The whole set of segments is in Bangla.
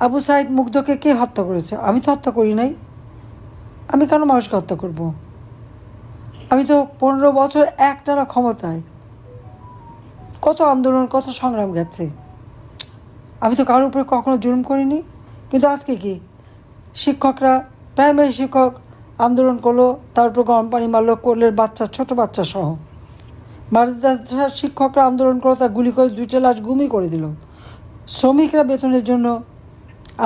আবু সাইদ মুগ্ধকে কে হত্যা করেছে? আমি তো হত্যা করি নাই। আমি কেন মানুষকে হত্যা করব? আমি তো পনেরো বছর একটানা ক্ষমতায়। কত আন্দোলন, কত সংগ্রাম গেছে। আমি তো কারোর উপরে কখনো জুলুম করিনি। কিন্তু আজকে কি? শিক্ষকরা, প্রাইমারি শিক্ষক আন্দোলন করল, তার উপর গরম পানি মারলো, করলে বাচ্চা, ছোট বাচ্চা সহ। মাদ্রাসার শিক্ষকরা আন্দোলন করল তা গুলি করে দুইটা লাশ গুমি করে দিল। শ্রমিকরা বেতনের জন্য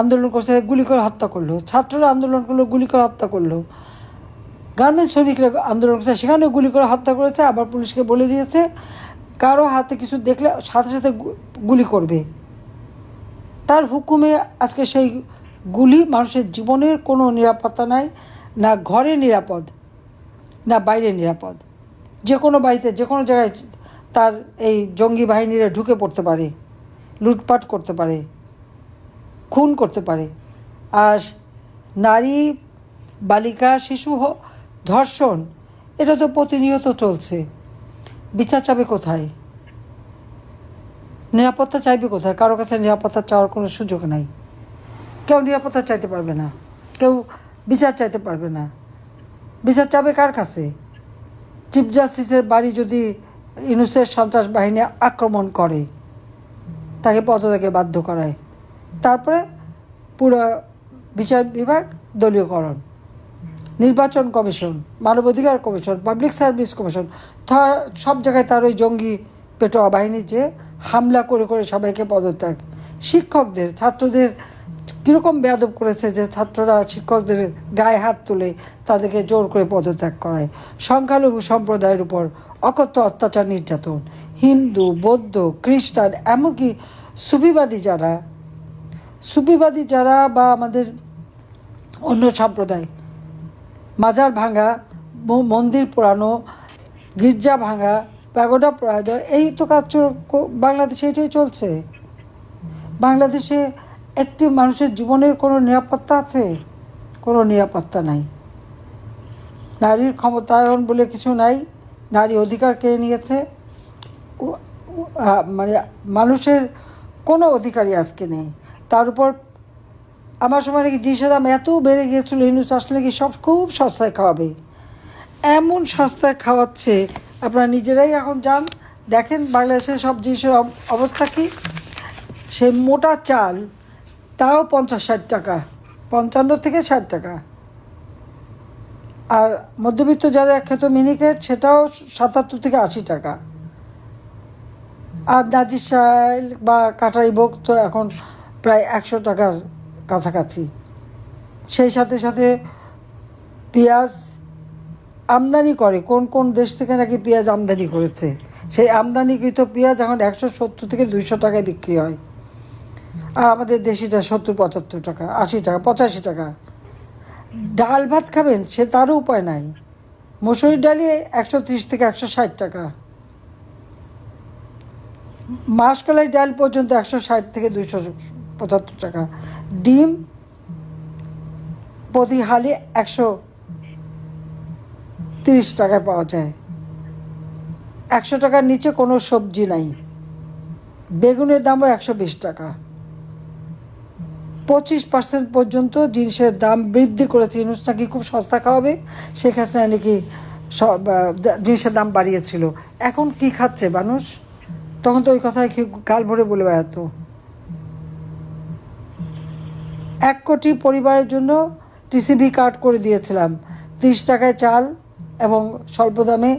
আন্দোলন করছে, গুলি করে হত্যা করল। ছাত্ররা আন্দোলন করল, গুলি করে হত্যা করল। গার্মেন্টস শ্রমিকরা আন্দোলন করছে, সেখানেও গুলি করে হত্যা করেছে, আবার পুলিশকে বলে দিয়েছে, কারও হাতে কিছু দেখলে সাথে সাথে গুলি করবে। তার হুকুমে আজকে সেই গুলি মানুষের জীবনের কোনো নিরাপত্তা নাই, না ঘরে নিরাপদ, না বাইরে নিরাপদ। যে কোনো বাড়িতে, যে কোনো জায়গায় তার এই জঙ্গি বাহিনীরা ঢুকে পড়তে পারে, লুটপাট করতে পারে। খুন করতে পারে। আর নারী, বালিকা, শিশু ধর্ষণ, এটা তো প্রতিনিয়ত চলছে। বিচার চাবে কোথায়? নিরাপত্তা চাইবে কোথায়? কারও কাছে নিরাপত্তা চাওয়ার কোনো সুযোগ নাই। কেউ নিরাপত্তা চাইতে পারবে না। কেউ বিচার চাইতে পারবে না। বিচার চাবে কার কাছে? চিফ জাস্টিসের বাড়ি যদি ইউনুসের সন্ত্রাস বাহিনী আক্রমণ করে, তাকে পদত্যাগে বাধ্য করায়। তারপরে পুরো বিচার বিভাগ দলীয়করণ, নির্বাচন কমিশন, মানবাধিকার কমিশন, পাবলিক সার্ভিস কমিশন সব জায়গায় তার ওই জঙ্গি পেটোয়া বাহিনী যে হামলা করে করে সবাইকে পদত্যাগ। শিক্ষকদের, ছাত্রদের কীরকম বেয়াদব করেছে যে ছাত্ররা শিক্ষকদের গায়ে হাত তুলে তাদেরকে জোর করে পদত্যাগ করায়। সংখ্যালঘু সম্প্রদায়ের উপর অকথ্য অত্যাচার, নির্যাতন, হিন্দু, বৌদ্ধ, খ্রিস্টান, এমনকি সুফিবাদী যারা সুফিবাদী যারা বা আমাদের অন্য সম্প্রদায়, মাজার ভাঙা মন্দির পোড়ানো, গির্জা ভাঙা, প্যাগোডা পোড়ায় দেওয়া, এই তো কাজ বাংলাদেশে এটাই চলছে। বাংলাদেশে একটি মানুষের জীবনের কোনো নিরাপত্তা আছে? কোনো নিরাপত্তা নাই। নারীর ক্ষমতায়ন বলে কিছু নাই, নারী অধিকার কেড়ে নিয়েছে। মানে মানুষের কোনো অধিকারই আজকে নেই। তার উপর আমার সময় নাকি জিনিসের দাম এত বেড়ে গিয়েছিল ইউনুস আসলে নাকি সব খুব সস্তায় খাওয়াবে। এমন সস্তায় খাওয়াচ্ছে, আপনারা নিজেরাই এখন যান, দেখেন বাংলাদেশের সব জিনিসের অব- অবস্থা কি। সেই মোটা চাল, তাও পঞ্চাশ ষাট টাকা, পঞ্চান্ন থেকে ষাট টাকা। আর মধ্যবিত্ত যারা এক খেত মিনিকেট, সেটাও সাতাত্তর থেকে আশি টাকা। আর নাজির শাইল বা কাটারি ভোগ তো এখন প্রায় একশো টাকার কাছাকাছি। সেই সাথে সাথে পেঁয়াজ আমদানি করে, কোন কোন দেশ থেকে নাকি পেঁয়াজ আমদানি করেছে? সেই আমদানিকৃত পেঁয়াজ এখন একশো সত্তর থেকে দুইশো টাকায় বিক্রি হয়। আর আমাদের দেশিটা সত্তর পঁচাত্তর টাকা, আশি টাকা, পঁচাশি টাকা। ডাল ভাত খাবেন, সে তারও উপায় নাই। মসুরি ডালি একশো ত্রিশ থেকে একশো ষাট টাকা। মাসকলাই ডাল পর্যন্ত একশো ষাট থেকে দুইশো পঁচাত্তর টাকা। ডিম, প্রতি হালি একশো তিরিশ টাকায় পাওয়া যায়। একশো টাকার নিচে কোনো সবজি নাই। বেগুনের দামও একশো বিশ টাকা। পঁচিশ পার্সেন্ট পর্যন্ত জিনিসের দাম বৃদ্ধি করেছে। ইনুস নাকি খুব সস্তা খাওয়াবে? শেখ হাসিনা নাকি জিনিসের দাম বাড়িয়েছিল। এখন কি খাচ্ছে মানুষ? তখন তো ওই কথায় কি গাল ভরে বলে বেড়াতো। এক কোটি পরিবারের জন্য টিসিবি কার্ড করে দিয়েছিলাম। তিরিশ টাকায় চাল এবং স্বল্প দামে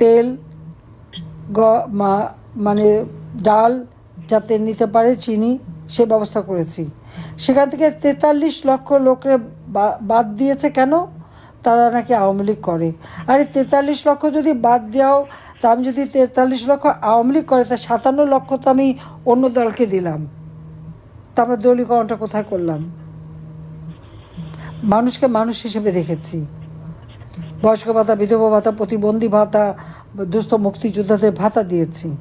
তেল, গ মানে ডাল যাতে নিতে পারে, চিনি, সে ব্যবস্থা করেছি। সেখান থেকে তেতাল্লিশ লক্ষ লোকরে বাদ দিয়েছে কেন? তারা নাকি আওয়ামী লীগ করে। আরে তেতাল্লিশ লক্ষ যদি বাদ দেওয়াও, তা আমি যদি তেতাল্লিশ লক্ষ আওয়ামী লীগ করে, তা সাতান্ন লক্ষ তো আমি অন্য দলকে দিলাম। তা আমরা দলীয়করণটা কোথায় করলাম? মানুষকে মানুষ হিসেবে দেখেছি। বয়স্ক ভাতা, বিধবা ভাতা, প্রতিবন্ধী ভাতা, দুস্থ মুক্তিযোদ্ধাদের ভাতা দিয়েছি।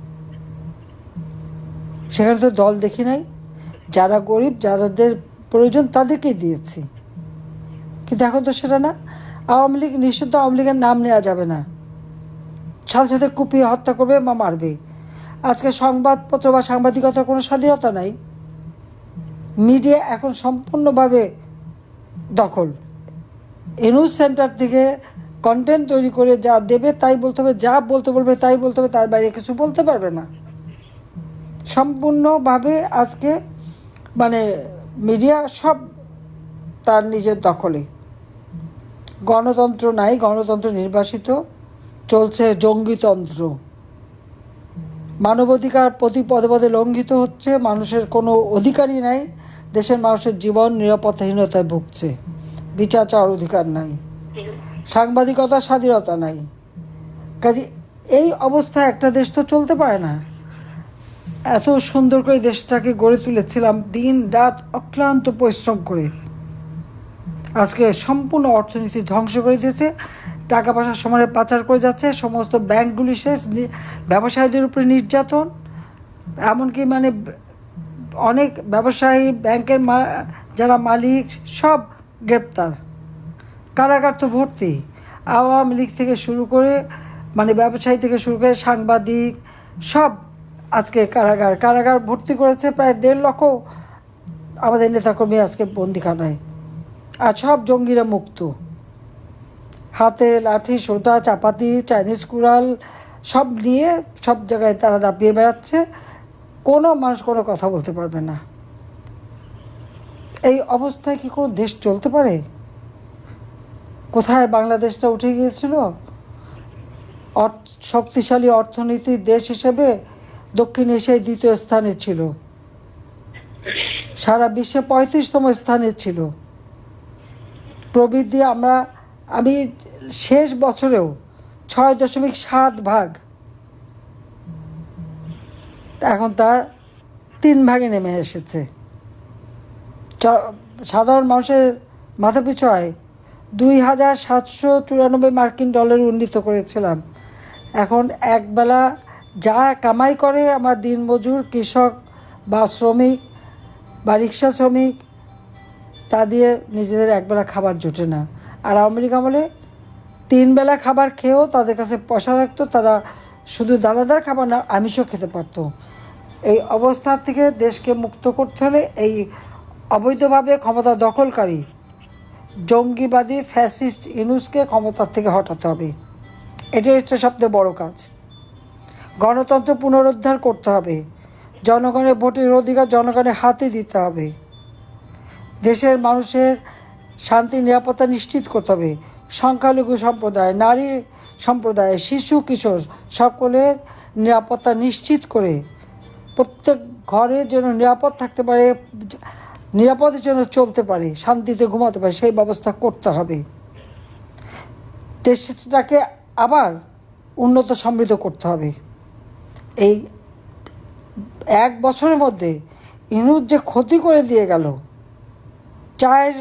সেখানে তো দল দেখি নাই। যারা গরিব, যাদের প্রয়োজন তাদেরকেই দিয়েছি। কিন্তু এখন তো সেটা না। আওয়ামী লীগ নিষিদ্ধ আওয়ামী লীগের নাম নেওয়া যাবে না। সাথে সাথে কুপিয়ে হত্যা করবে বা মারবে। আজকে সংবাদপত্র বা সাংবাদিকতার কোনো স্বাধীনতা নাই। মিডিয়া এখন সম্পূর্ণভাবে দখল। এনুজ সেন্টার থেকে কন্টেন্ট তৈরি করে যা দেবে তাই বলতে হবে, যা বলতে বলবে তাই বলতে হবে, তার বাইরে কিছু বলতে পারবে না। সম্পূর্ণভাবে আজকে মানে মিডিয়া সব তার নিজের দখলে। গণতন্ত্র নাই, গণতন্ত্র নির্বাসিত, চলছে জঙ্গিতন্ত্র। মানবাধিকার প্রতি পদে পদে লঙ্ঘিত হচ্ছে, মানুষের কোনো অধিকারই নাই। দেশের মানুষের জীবন নিরাপত্তাহীনতায় ভুগছে। বিচার চাওয়ার অধিকার নাই। সাংবাদিকতার স্বাধীনতা নাই। কাজে এই অবস্থায় একটা দেশ তো চলতে পারে না। এত সুন্দর করে দেশটাকে গড়ে তুলেছিলাম দিন রাত অক্লান্ত পরিশ্রম করে। আজকে সম্পূর্ণ অর্থনীতি ধ্বংস করে দিয়েছে। টাকা পয়সা সমানে পাচার করে যাচ্ছে। সমস্ত ব্যাংকগুলি শেষ। ব্যবসায়ীদের উপরে নির্যাতন। এমনকি মানে অনেক ব্যবসায়ী, ব্যাংকের যারা মালিক, সব গ্রেপ্তার। কারাগার তো ভর্তি। আওয়ামী লীগ থেকে শুরু করে মানে ব্যবসায়ী থেকে শুরু করে সাংবাদিক, সব আজকে কারাগার। কারাগার ভর্তি করেছে প্রায় দেড় লক্ষ আমাদের নেতাকর্মী আজকে বন্দিখানায়। আর সব জঙ্গিরা মুক্ত। হাতে লাঠি সোটা চাপাতি, চাইনিজ কুড়াল, সব নিয়ে সব জায়গায় তারা দাপিয়ে বেড়াচ্ছে। কোনো মানুষ কোনো কথা বলতে পারবে না। এই অবস্থায় কি কোনো দেশ চলতে পারে? কোথায় বাংলাদেশটা উঠে গিয়েছিল? শক্তিশালী অর্থনীতির দেশ হিসেবে দক্ষিণ এশিয়ায় দ্বিতীয় স্থানে ছিল। সারা বিশ্বে পঁয়ত্রিশতম স্থানে ছিল। প্রবৃদ্ধি আমরা আমি শেষ বছরেও ছয় দশমিক সাত ভাগ এখন তার তিন ভাগে নেমে এসেছে। সাধারণ মানুষের মাথা পিছু আয় দুই হাজার সাতশো চুরানব্বই মার্কিন ডলার উন্নীত করেছিলাম। এখন একবেলা যা কামাই করে আমার দিনমজুর কৃষক বা শ্রমিক বা রিক্সা শ্রমিক, তা দিয়ে নিজেদের একবেলা খাবার জোটে না। আর আওয়ামী লীগ আমলে তিন বেলা খাবার খেয়েও তাদের কাছে পয়সা থাকতো, তারা শুধু দানাদার খাবার না, আমিষও খেতে পারতো। এই অবস্থা থেকে দেশকে মুক্ত করতে হলে এই অবৈধভাবে ক্ষমতা দখলকারী জঙ্গিবাদী ফ্যাসিস্ট ইনুসকে ক্ষমতার থেকে হটাতে হবে। এটাই হচ্ছে সবচেয়ে বড় কাজ। গণতন্ত্র পুনরুদ্ধার করতে হবে। জনগণের ভোটের অধিকার জনগণের হাতে দিতে হবে। দেশের মানুষের শান্তি, নিরাপত্তা নিশ্চিত করতে হবে। সংখ্যালঘু সম্প্রদায়, নারী সম্প্রদায়, শিশু, কিশোর সকলের নিরাপত্তা নিশ্চিত করে প্রত্যেক ঘরে যেন নিরাপদ থাকতে পারে নিরাপদের জন্য চলতে পারে, শান্তিতে ঘুমাতে পারে, সেই ব্যবস্থা করতে হবে। দেশটাকে আবার উন্নত সমৃদ্ধ করতে হবে। এই এক বছরের মধ্যে ইনুজ যে ক্ষতি করে দিয়ে গেল, চায়ের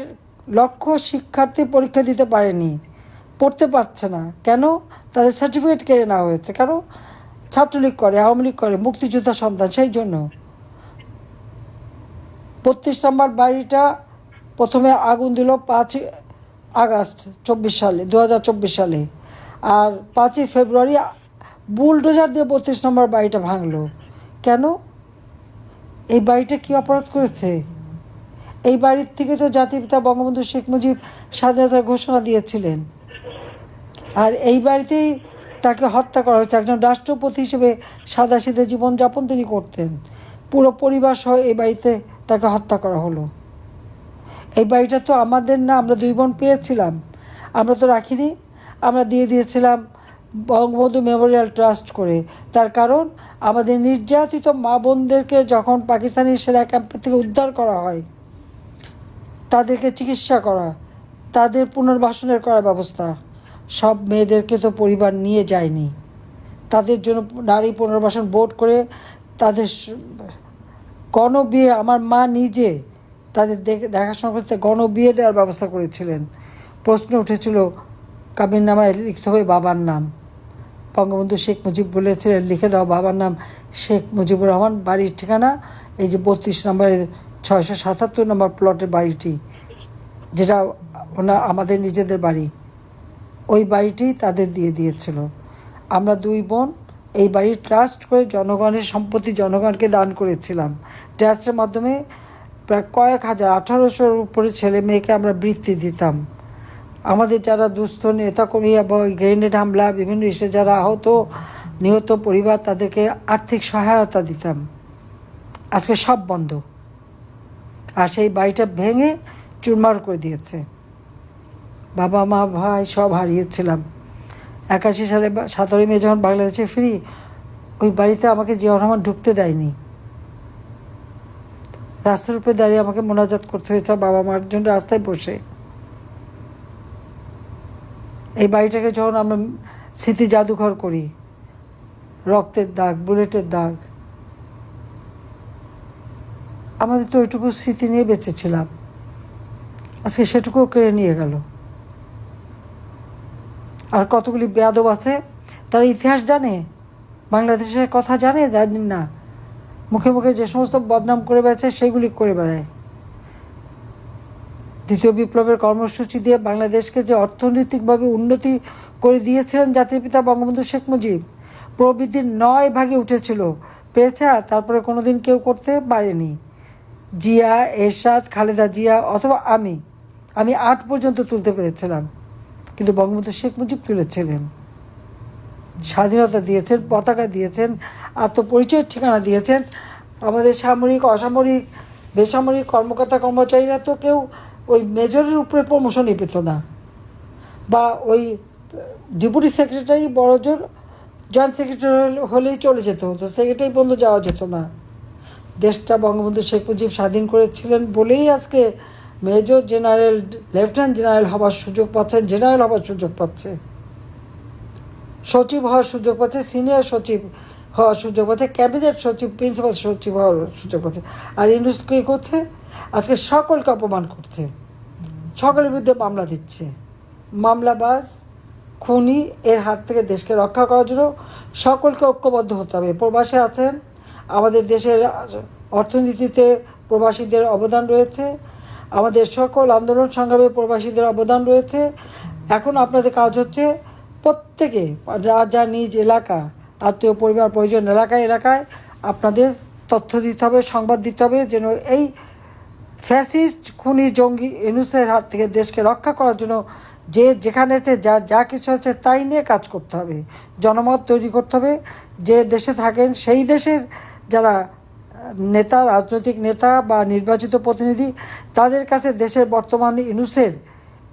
লক্ষ শিক্ষার্থী পরীক্ষা দিতে পারেনি, পড়তে পারছে না। কেন? তাদের সার্টিফিকেট কেড়ে নেওয়া হয়েছে। কেন? ছাত্রলীগ করে, আওয়ামী লীগ করে, মুক্তিযোদ্ধা সন্তান, সেই জন্য। বত্রিশ নম্বর বাড়িটা প্রথমে আগুন দিল পাঁচ আগস্ট চব্বিশ সালে দু চব্বিশ সালে। আর পাঁচই ফেব্রুয়ারি বুলডোজার দিয়ে বত্রিশ নম্বর বাড়িটা ভাঙলো। কেন? এই বাড়িটা কী অপরাধ করেছে? এই বাড়ির থেকে তো জাতিপিতা বঙ্গবন্ধু শেখ মুজিব স্বাধীনতার ঘোষণা দিয়েছিলেন। আর এই বাড়িতেই তাকে হত্যা করা হয়েছে। একজন রাষ্ট্রপতি হিসেবে সাদাসিধে জীবনযাপন তিনি করতেন। পুরো পরিবার সহ এই বাড়িতে তাকে হত্যা করা হলো। এই বাড়িটা তো আমাদের না, আমরা দুই বোন পেয়েছিলাম। আমরা তো রাখিনি। আমরা দিয়ে দিয়েছিলাম বঙ্গবন্ধু মেমোরিয়াল ট্রাস্ট করে। তার কারণ, আমাদের নির্যাতিত মা বোনদেরকে যখন পাকিস্তানি সেনা ক্যাম্প থেকে উদ্ধার করা হয়, তাদেরকে চিকিৎসা করা, তাদের পুনর্বাসনের করার ব্যবস্থা। সব মেয়েদেরকে তো পরিবার নিয়ে যায়নি। তাদের জন্য নারী পুনর্বাসন বোর্ড করে তাদের স- গণবিয়ে আমার মা নিজে তাদের দেখে, দেখাশোনা করতে গণবিয়ে দেওয়ার ব্যবস্থা করেছিলেন। প্রশ্ন উঠেছিল কাবির নামায় লিখতে হবে বাবার নাম। বঙ্গবন্ধু শেখ মুজিব বলেছিলেন, লিখে দাও বাবার নাম। শেখ মুজিবুর রহমান, বাড়ির ঠিকানা, এই যে বত্রিশ নম্বরের ছয়শো সাতাত্তর নম্বর প্লটের বাড়িটি, যেটা ওনা, আমাদের নিজেদের বাড়ি। ওই বাড়িটি তাদের দিয়ে দিয়েছিল। আমরা দুই বোন এই বাড়ি ট্রাস্ট করে জনগণের সম্পত্তি জনগণকে দান করেছিলাম। ট্রাস্টের মাধ্যমে প্রায় কয়েক হাজার আঠারোশোর উপরে ছেলে মেয়েকে আমরা বৃত্তি দিতাম। আমাদের যারা দুস্থ নেতাকর্মী এবং গ্রেনেড হামলা, বিভিন্ন ইসে যারা আহত, নিহত পরিবার, তাদেরকে আর্থিক সহায়তা দিতাম। আজকে সব বন্ধ। আর সেই বাড়িটা ভেঙে চুরমার করে দিয়েছে। বাবা, মা, ভাই সব হারিয়েছিলাম। একাশি সালে সতেরোই মে যখন বাংলাদেশে ফিরি, ওই বাড়িতে আমাকে জিয়াউর রহমান ঢুকতে দেয়নি। রাস্তার উপরে দাঁড়িয়ে আমাকে মোনাজাত করতে হয়েছে, বাবা মার জন্য রাস্তায় বসে। এই বাড়িটাকে যখন আমরা স্মৃতি জাদুঘর করি, রক্তের দাগ, বুলেটের দাগ, আমাদের তো ওইটুকু স্মৃতি নিয়ে বেঁচেছিলাম আজকে সেটুকুও কেড়ে নিয়ে গেল। আর কতগুলি বেয়াদব আছে, তারা ইতিহাস জানে, বাংলাদেশের কথা জানে জানেন না। মুখে মুখে যে সমস্ত বদনাম করে বেড়াচ্ছে, সেগুলি করে বেড়ায়। দ্বিতীয় বিপ্লবের কর্মসূচি দিয়ে বাংলাদেশকে যে অর্থনৈতিকভাবে উন্নতি করে দিয়েছিলেন জাতির পিতা বঙ্গবন্ধু শেখ মুজিব, প্রবৃদ্ধির নয় ভাগে উঠেছিল। পেয়েছে তারপরে কোনোদিন কেউ করতে পারেনি। জিয়া, এরশাদ, খালেদা জিয়া অথবা আমি আমি আট পর্যন্ত তুলতে পেরেছিলাম। কিন্তু বঙ্গবন্ধু শেখ মুজিব তুলেছিলেন। স্বাধীনতা দিয়েছেন, পতাকা দিয়েছেন, আত্মপরিচয়ের ঠিকানা দিয়েছেন। আমাদের সামরিক, অসামরিক, বেসামরিক কর্মকর্তা, কর্মচারীরা তো কেউ ওই মেজরের উপরে প্রমোশনই পেত না। বা ওই ডেপুটি সেক্রেটারি বড় জোর জয়েন্ট সেক্রেটারি হলেই চলে যেত, তো সেক্রেটারি পর্যন্ত যাওয়া যেত না। দেশটা বঙ্গবন্ধু শেখ মুজিব স্বাধীন করেছিলেন বলেই আজকে মেজর জেনারেল, লেফটেন্যান্ট জেনারেল হবার সুযোগ পাচ্ছেন জেনারেল হবার সুযোগ পাচ্ছে। সচিব হওয়ার সুযোগ পাচ্ছে, সিনিয়র সচিব হওয়ার সুযোগ পাচ্ছে, ক্যাবিনেট সচিব, প্রিন্সিপাল সচিব হওয়ার সুযোগ পাচ্ছে। আর ইন্ডুস কী করছে? আজকে সকলকে অপমান করছে। সকলের বিরুদ্ধে মামলা দিচ্ছে। মামলাবাজ, খুনি এর হাত থেকে দেশকে রক্ষা করার জন্য সকলকে ঐক্যবদ্ধ হতে হবে। প্রবাসে আছেন, আমাদের দেশের অর্থনীতিতে প্রবাসীদের অবদান রয়েছে আমাদের সকল আন্দোলন সংগ্রামে প্রবাসীদের অবদান রয়েছে। এখন আপনাদের কাজ হচ্ছে প্রত্যেকে যা যা নিজ এলাকা, আত্মীয় পরিবার প্রয়োজন এলাকায় এলাকায় আপনাদের তথ্য দিতে হবে, সংবাদ দিতে হবে, যেন এই ফ্যাসিস্ট, খুনি, জঙ্গি, ইনুসের হাত থেকে দেশকে রক্ষা করার জন্য যে যেখানে আছে, যা যা কিছু আছে, তাই নিয়ে কাজ করতে হবে। জনমত তৈরি করতে হবে। যে দেশে থাকেন, সেই দেশের যারা নেতা, রাজনৈতিক নেতা বা নির্বাচিত প্রতিনিধি, তাদের কাছে দেশের বর্তমান ইনুসের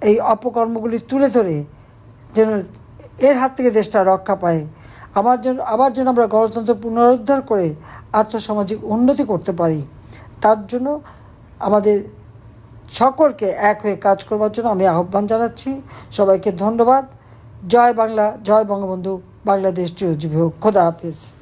এই অপকর্মগুলি তুলে ধরে যেন এর হাত থেকে দেশটা রক্ষা পায়। আমার জন্য আবার যেন আমরা গণতন্ত্র পুনরুদ্ধার করে আর্থসামাজিক উন্নতি করতে পারি। তার জন্য আমাদের সকলকে এক হয়ে কাজ করবার জন্য আমি আহ্বান জানাচ্ছি। সবাইকে ধন্যবাদ। জয় বাংলা, জয় বঙ্গবন্ধু, বাংলাদেশ চিরজীবী হোক। খোদা হাফেজ।